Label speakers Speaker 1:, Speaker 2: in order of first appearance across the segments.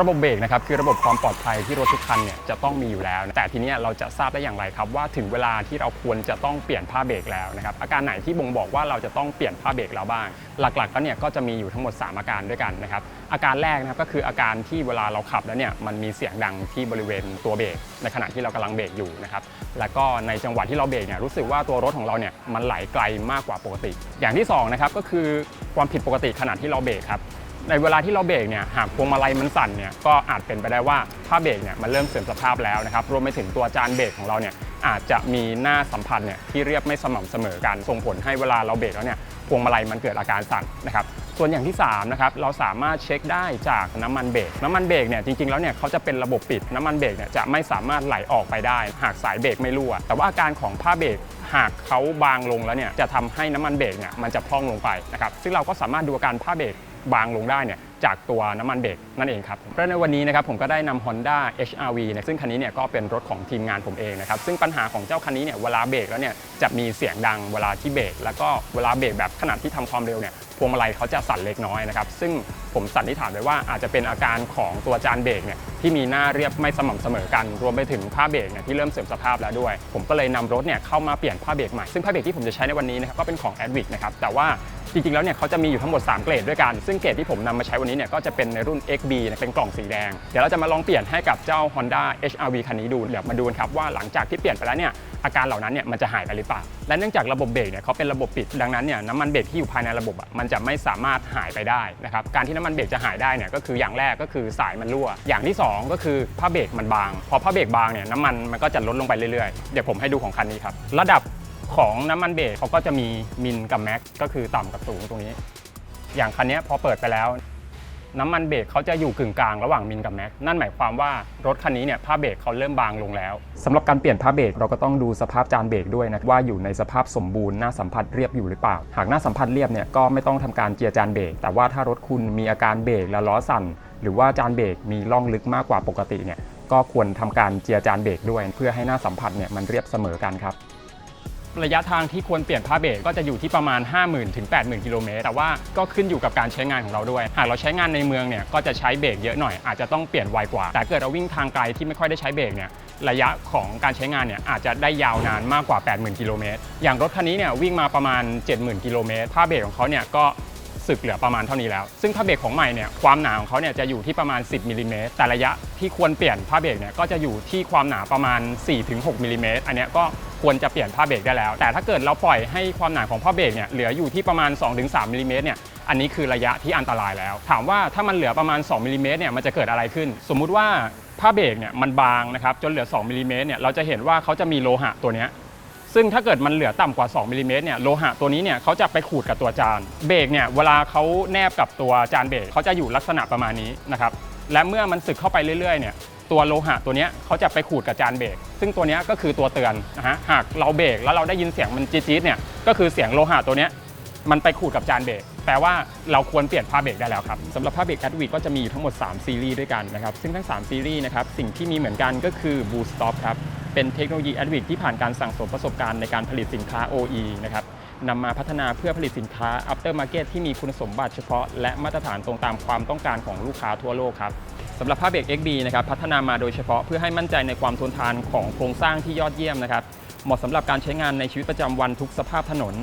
Speaker 1: ระบบเบรกนะครับคือระบบความปลอดภัยที่รถทุกคันเนี่ยจะต้องมีอยู่แล้ว แต่ทีนี้เราจะทราบได้อย่างไรครับว่าถึงเวลาที่เราควรจะต้องเปลี่ยนผ้าเบรกแล้วนะครับอาการไหนที่บ่งบอกว่าเราจะต้องเปลี่ยนผ้าเบรกแล้วบ้าง หลักๆแล้วเนี่ยก็จะมีอยู่ทั้งหมด 3 อาการด้วยกันนะครับอาการแรกนะครับก็คืออาการที่เวลาเราขับแล้วเนี่ยมันมีเสียงดังที่บริเวณตัวเบรกในขณะที่เรากำลังเบรกอยู่นะครับแล้วก็ในจังหวะที่เราเบรกเนี่ยรู้สึกว่าตัวรถของเราเนี่ยมันไหลไกลมากกว่าปกติ อย่างที่สองนะครับก็คือความผิดปกติขณะที่เราเบรกครับ ในเวลาที่เราเบรกเนี่ยหากพวงมาลัยมันสั่นเนี่ยก็อาจเป็นไปได้ว่าผ้าเบรกเนี่ยมันเริ่มเสื่อมสภาพแล้วนะครับรวมไปถึงตัวจานเบรกของเราเนี่ยอาจจะมีหน้าสัมผัสเนี่ยที่เรียบไม่สม่ำเสมอกันส่งผลให้เวลาเราเบรกแล้วเนี่ยพวงมาลัยมันเกิดอาการสั่นนะครับส่วนอย่างที่3นะครับเราสามารถเช็คได้จากน้ำมันเบรกน้ำมันเบรกเนี่ยจริงๆแล้วเนี่ยเขาจะเป็นระบบปิดน้ำมันเบรกเนี่ยจะไม่สามารถไหลออกไปได้ หากสายเบรกไม่รั่วแต่ว่าอาการของผ้าเบรกหากเขาบางลงแล้วเนี่ยจะทำให้น้ำมันเบรกเนี่ยมันจะพร่องลงไปนะครับซึ่งเราก็สามารถดูอาการผ้าเบรก บางลงได้เนี่ยจากตัวน้ำมันเบรกนั่นเองครับและในวันนี้นะครับผมก็ได้นำ Honda HRV นี่ยซึ่งคันนี้เนี่ยก็เป็นรถของทีมงานผมเองนะครับซึ่งปัญหาของเจ้าคันนี้เนี่ยเวลาเบรกแล้วเนี่ยจะมีเสียงดังเวลาที่เบรกแล้วก็เวลาเบรกแบบขณะที่ทำความเร็วเนี่ยพวงมาลัยเขาจะสั่นเล็กน้อยนะครับซึ่งผมสันนิษฐานไว้ว่าอาจจะเป็นอาการของตัวจานเบรกเนี่ยที่มีหน้าเรียบไม่สม่ำเสมอกัน รวมไปถึงผ้าเบรกเนี่ยที่เริ่มเสื่อมสภาพแล้วด้วย ผมก็เลยนำรถเนี่ยเข้ามาเปลี่ยนผ้าเบรกใหม่ซึ่งผ้าเบรกที่ผมจะใช้ในวันนี้นะครับก็เป็นของ Advic นะครับแต่ว่า จริงๆแล้วเนี่ยเขาจะมีอยู่ทั้งหมด 3 เกรดด้วยกัน ซึ่งเกรดที่ผมนำมาใช้วันนี้เนี่ยก็จะเป็นในรุ่น XB เป็นกล่องสีแดง เดี๋ยวเราจะมาลองเปลี่ยนให้กับเจ้า Honda HRV คันนี้ดู เดี๋ยวมาดูกันครับว่าหลังจากที่เปลี่ยนไปแล้วเนี่ยอาการเหล่านั้นเนี่ยมันจะหายไปหรือเปล่า และเนื่องจากระบบเบรกเนี่ยเขาเป็นระบบปิด ดังนั้นเนี่ยน้ำมันเบรกที่อยู่ภายในระบบอะมันจะไม่สามารถหายไปได้นะครับ การที่น้ำมันเบรกจะหายได้เนี่ยก็คืออย่างแรกก็คือสายมันรั่ว อย่างที่สองก็คือผ้าเบรกมันบาง พอผ้าเบรกบางเนี่ยน้ำมันมันก็จะลดลงไปเรื่อยๆ เดี๋ยวผมให้ดูของคันนี้ครับ ระดับ ของน้ำมันเบรกเขาก็จะมีมินกับแม็กก็คือต่ำกับสูงตรงนี้ อย่างคันนี้พอเปิดไปแล้ว น้ำมันเบรกเขาจะอยู่กึ่งกลางระหว่างมินกับแม็กนั่นหมายความว่ารถคันนี้เนี่ยผ้าเบรกเขาเริ่มบางลงแล้วสำหรับการเปลี่ยนผ้าเบรกเราก็ต้องดูสภาพจานเบรกด้วยนะว่าอยู่ในสภาพสมบูรณ์หน้าสัมผัสเรียบอยู่หรือเปล่า หากหน้าสัมผัสเรียบเนี่ยก็ไม่ต้องทำการเจียจานเบรกแต่ว่าถ้ารถคุณมีอาการเบรกและล้อสั่นหรือว่าจานเบรกมีร่องลึกมากกว่าปกติเนี่ยก็ควรทำการเจียจานเบรกด้วย เพื่อให้หน้าสัมผัสเนี่ยมันเรียบเสมอกันครับ ระยะทางที่ควรเปลี่ยนผ้าเบรกก็จะอยู่ที่ประมาณ 50,000ถึง80,000กิโลเมตรแต่ว่าก็ขึ้นอยู่กับการใช้งานของเราด้วย หากเราใช้งานในเมืองเนี่ยก็จะใช้เบรกเยอะหน่อยอาจจะต้องเปลี่ยนไวกว่า แต่เกิดเราวิ่งทางไกลที่ไม่ค่อยได้ใช้เบรกเนี่ยระยะของการใช้งานเนี่ยอาจจะได้ยาวนานมากกว่า 80,000กิโลเมตรอย่างรถคันนี้เนี่ยวิ่งมาประมาณ 70,000กิโลเมตรผ้าเบรกของเขาเนี่ยก็ สึกเหลือประมาณเท่านี้แล้ว ซึ่งผ้าเบรกของใหม่เนี่ยความหนาของเขาเนี่ยจะอยู่ที่ประมาณ 10มิลลิเมตรแต่ระยะที่ควรเปลี่ยนผ้าเบรกเนี่ยก็จะอยู่ที่ความหนาประมาณ 4-6มิลลิเมตรอันนี้ก็ควรจะเปลี่ยนผ้าเบรกได้แล้ว แต่ถ้าเกิดเราปล่อยให้ความหนาของผ้าเบรกเนี่ยเหลืออยู่ที่ประมาณ 2-3มิลลิเมตรเนี่ยอันนี้คือระยะที่อันตรายแล้ว ถามว่าถ้ามันเหลือประมาณ2มิลลิเมตรเนี่ยมันจะเกิดอะไรขึ้น สมมุติว่าผ้าเบรกเนี่ยมันบางนะครับจนเหลือ2มิลลิเมตรเนี่ยเราจะเห็นว่าเขาจะมีโลหะตัวเนี้ย ซึ่งถ้าเกิดมันเหลือต่ำกว่า 2มิลลิเมตรเนี่ยโลหะตัวนี้เนี่ยเขาจะไปขูดกับตัวจาน เบรกเนี่ยเวลาเขาแนบกับตัวจานเบรกเขาจะอยู่ลักษณะประมาณนี้นะครับและเมื่อมันสึกเข้าไปเรื่อยๆเนี่ยตัวโลหะตัวเนี้ยเขาจะไปขูดกับจานเบรกซึ่งตัวเนี้ยก็คือตัวเตือนนะฮะหากเราเบรกแล้วเราได้ยินเสียงมันจี๊ดๆเนี่ยก็คือเสียงโลหะตัวเนี้ยมันไปขูดกับจานเบรกแปลว่าเราควรเปลี่ยนผ้าเบรกได้แล้วครับสำหรับผ้าเบรก a d w i ก็จะมีอยู่ทั้งหมด 3 ซีรีส์ด้วยกันนะครับซึ่งทั้ง 3 ซีรีส์นะครับสิ่งที่มีเหมือนกันก็คือ Boost Stop ครับ เป็นเทคโนโลยี a d w i ที่ผ่านการสั่งสมประสบการณ์ในการผลิตสินค้า OE นะครับนำมาพัฒนาเพื่อผลิตสินค้า After Market ที่มีคุณสมบัติเฉพาะ และมาตรฐานตรงตามความต้องการของลูกค้าทั่วโลกครับสำหรับผ้าเบรก XB นะครับพัฒนามาโดยเฉพาะเพื่อให้มั่นใจในความทนทานของโครงสร้างที่ยอดเยี่ยมนะครับเหมาะสำหรับการใช้งานในชีวิตประจำวันทุกสภาพถนน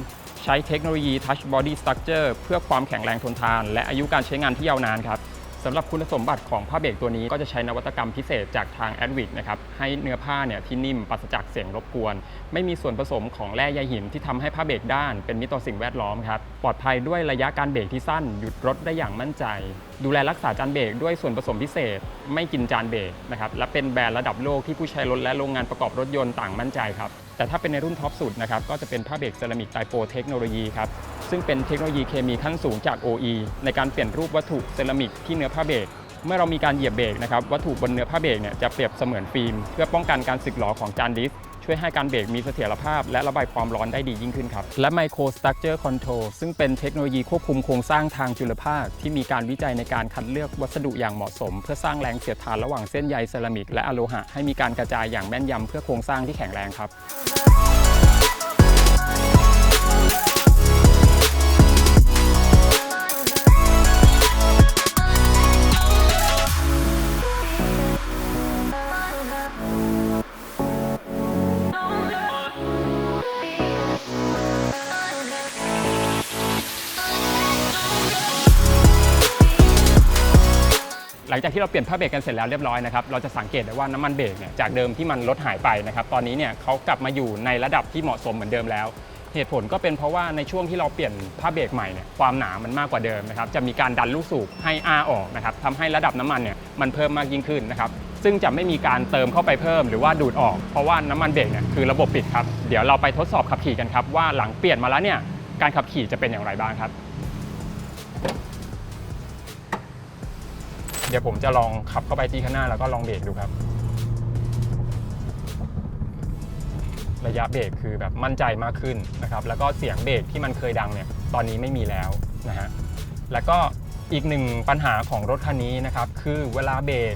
Speaker 1: ใช้เทคโนโลยี Touch Body Structure เพื่อความแข็งแรงทนทาน และอายุการใช้งานที่ยาวนานครับ สำหรับคุณสมบัติของผ้าเบรกตัวนี้ก็จะใช้นวัตกรรมพิเศษจากทาง a d v i c นะครับให้เนื้อผ้าเนี่ยที่นิ่มปราศจากเสียงรบกวน ไม่มีส่วนผสมของแร่ใยหินที่ทำให้ผ้าเบรกด้านเป็นมิตรต่อสิ่งแวดล้อมครับปลอดภัยด้วยระยะการเบรกที่สั้นหยุดรถได้อย่างมั่นใจ ดูแลรักษาจานเบรกด้วยส่วนผสมพิเศษ ไม่กินจานเบรกนะครับและเป็นแบรนด์ระดับโลกที่ผู้ใช้รถและโรงงานประกอบรถยนต์ต่างมั่นใจครับแต่ถ้าเป็นในรุ่นท็อปสุดนะครับก็จะเป็นผ้าเบรกเซรามิกไตโปเทคโนโลยีครับซึ่งเป็นเทคโนโลยีเคมีขั้นสูงจาก OE ในการเปลี่ยนรูปวัตถุเซรามิกที่เนื้อผ้าเบรกเมื่อเรามีการเหยียบเบรกนะครับวัตถุบนเนื้อผ้าเบรกเนี่ยจะเปรียบเสมือนฟิล์ม เพื่อป้องกันการสึกหรอของจานดิส ช่วยให้การเบรกมีเสถียรภาพ และระบายความร้อนได้ดียิ่งขึ้นครับ และ Micro Structure Control ซึ่งเป็นเทคโนโลยีควบคุมโครงสร้างทางจุลภาค ที่มีการวิจัยในการคัดเลือกวัสดุอย่างเหมาะสม เพื่อสร้างแรงเสียดทานระหว่างเส้นใยเซรามิกและอะโลหะให้มีการกระจายอย่างแม่นยำเพื่อโครงสร้างที่แข็งแรงครับ หลังจากที่เราเปลี่ยนผ้าเบรกกันเสร็จแล้วเรียบร้อยนะครับเราจะสังเกตได้ว่าน้ำมันเบรกเนี่ยจากเดิมที่มันลดหายไปนะครับตอนนี้เนี่ยเขากลับมาอยู่ในระดับที่เหมาะสมเหมือนเดิมแล้ว เหตุผลก็เป็นเพราะว่าในช่วงที่เราเปลี่ยนผ้าเบรกใหม่เนี่ยความหนามันมากกว่าเดิมนะครับจะมีการดันลูกสูบให้อาออกนะครับทำให้ระดับน้ำมันเนี่ยมันเพิ่มมากยิ่งขึ้นนะครับซึ่งจะไม่มีการเติมเข้าไปเพิ่มหรือว่าดูดออก เพราะว่าน้ำมันเบรกเนี่ยคือระบบปิดครับเดี๋ยวเราไปทดสอบขับขี่กันครับว่าหลังเปลี่ยนมาแล้วเนี่ยการขับขี่จะเป็นอย่างไรบ้างครับ เดี๋ยวผมจะลองขับเข้าไปที่ข้างหน้าแล้วก็ลองเบรกดูครับ ระยะเบรกคือแบบมั่นใจมากขึ้นนะครับ แล้วก็เสียงเบรกที่มันเคยดังเนี่ยตอนนี้ไม่มีแล้วนะฮะแล้วก็อีกหนึ่งปัญหาของรถคันนี้นะครับ คือเวลาเบรก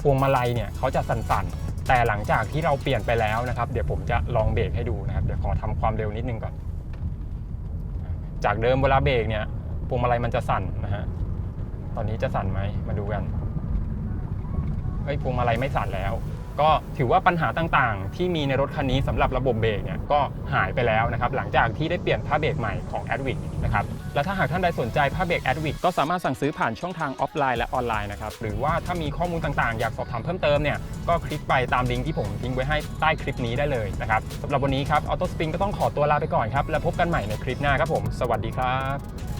Speaker 1: พวงมาลัยเนี่ยเขาจะสั่นๆ แต่หลังจากที่เราเปลี่ยนไปแล้วนะครับ เดี๋ยวผมจะลองเบรกให้ดูนะครับ เดี๋ยวขอทำความเร็วนิดนึงก่อน จากเดิมเวลาเบรกเนี่ยพวงมาลัยมันจะสั่นนะฮะ ตอนนี้จะสั่นไหมมาดูกันเฮ้ยพวงมาลัยไม่สั่นแล้ว ก็ถือว่าปัญหาต่างๆ ที่มีในรถคันนี้สำหรับระบบเบรกเนี่ยก็หายไปแล้วนะครับ หลังจากที่ได้เปลี่ยนผ้าเบรกใหม่ของ a d w i c นะครับ และถ้าหากท่านใดสนใจผ้าเบรก a d w i c ก็สามารถสั่งซื้อผ่านช่องทางออฟไลน์และออนไลน์นะครับ หรือว่าถ้ามีข้อมูลต่างๆ อยากสอบถามเพิ่มเติมเนี่ยก็คลิกไปตามลิงก์ที่ผมทิ้งไว้ให้ใต้คลิปนี้ได้เลยนะครับสำหรับวันนี้ครับออโต้สปริงก็ต้องขอตัวลาไปก่อนครับแล้วพบกันใหม่ในคลิปหน้าครับผม สวัสดีครับ